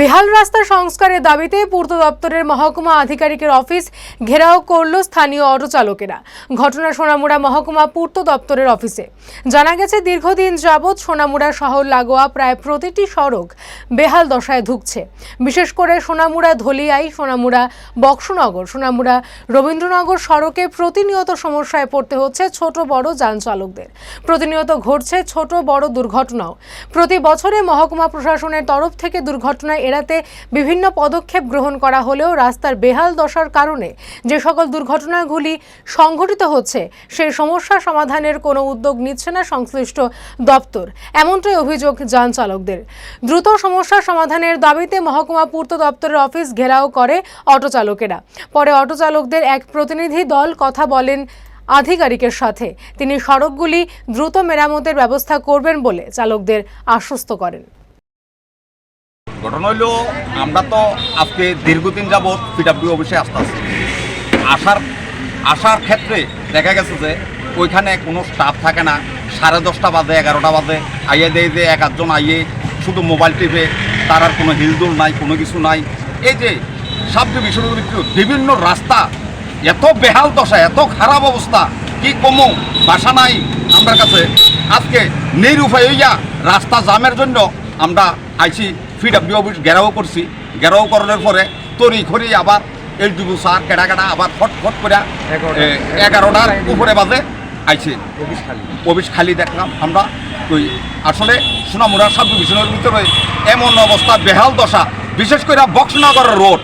বেহাল রাস্তা সংস্কারের দাবিতে পূর্ত দপ্তরের মহকুমা আধিকারিকের অফিস ঘেরাও করল স্থানীয় অটো চালকেরা। ঘটনা সোনামুড়া মহকুমা পূর্ত দপ্তরের অফিসে। জানা গেছে, দীর্ঘদিন যাবৎ সোনামুড়া শহর লাগোয়া প্রায় প্রতিটি সড়ক বেহাল দশায় ধুকছে। বিশেষ করে সোনামুড়া ধলিয়াই, সোনামুড়া বক্সনগর, সোনামুড়া রবীন্দ্রনগর সড়কে প্রতিনিয়ত সমস্যায় পড়তে হচ্ছে ছোট বড় যান চালকদের। প্রতিনিয়ত ঘটছে ছোট বড় দুর্ঘটনাও। প্রতি বছরে মহকুমা প্রশাসনের তরফ থেকে দুর্ঘটনা এড়াতে বিভিন্ন পদক্ষেপ গ্রহণ করা হলেও রাস্তার বেহাল দশার কারণে যে সকল দুর্ঘটনাগুলি সংঘটিত হচ্ছে সেই সমস্যা সমাধানের কোনো উদ্যোগ নিচ্ছে না সংশ্লিষ্ট দপ্তর। এমনটাই অভিযোগ যান চালকদের। দ্রুত সমস্যা সমাধানের দাবিতে মহকুমা পূর্ত দপ্তরের অফিস ঘেরাও করে অটো চালকেরা। পরে অটো চালকদের এক প্রতিনিধি দল কথা বলেন আধিকারিকের সাথে। তিনি সড়কগুলি দ্রুত মেরামতের ব্যবস্থা করবেন বলে চালকদের আশ্বস্ত করেন। ঘটনা হইল, আমরা তো আজকে দীর্ঘদিন যাবৎ পিডাব্লিউ অফিসে আসতে আসছি। আসার আসার ক্ষেত্রে দেখা গেছে যে ওইখানে কোনো স্টাফ থাকে না। সাড়ে দশটা বাজে, এগারোটা বাজে। আইয়ে দেয় যে এক আধজন আইয়ে শুধু মোবাইল টিপে, তার আর কোনো হিলদুল নাই, কোনো কিছু নাই। এই যে সাব ডিভিশন বিভিন্ন রাস্তা, এত বেহাল দশা, এত খারাপ অবস্থা, কি কমো? বাসা নাই আমার কাছে। আজকে নিরুপায় হইয়া রাস্তা জামের জন্য আমরা আইসি পিডাব্লিউ অফিস গেরাও করছি। গেরাও করার পরে তরি খড়ি আবার এল ডিবু সার কেডা কেডা আবার ফট ফট করে এগারোটার উপরে বাজে আইছে। অফিস খালি। দেখলাম আমরা ওই আসলে সোনামুড়া সাব ডিভিশনের ভিতরে এমন অবস্থা বেহাল দশা বিশেষ করে বক্সনগর রোড।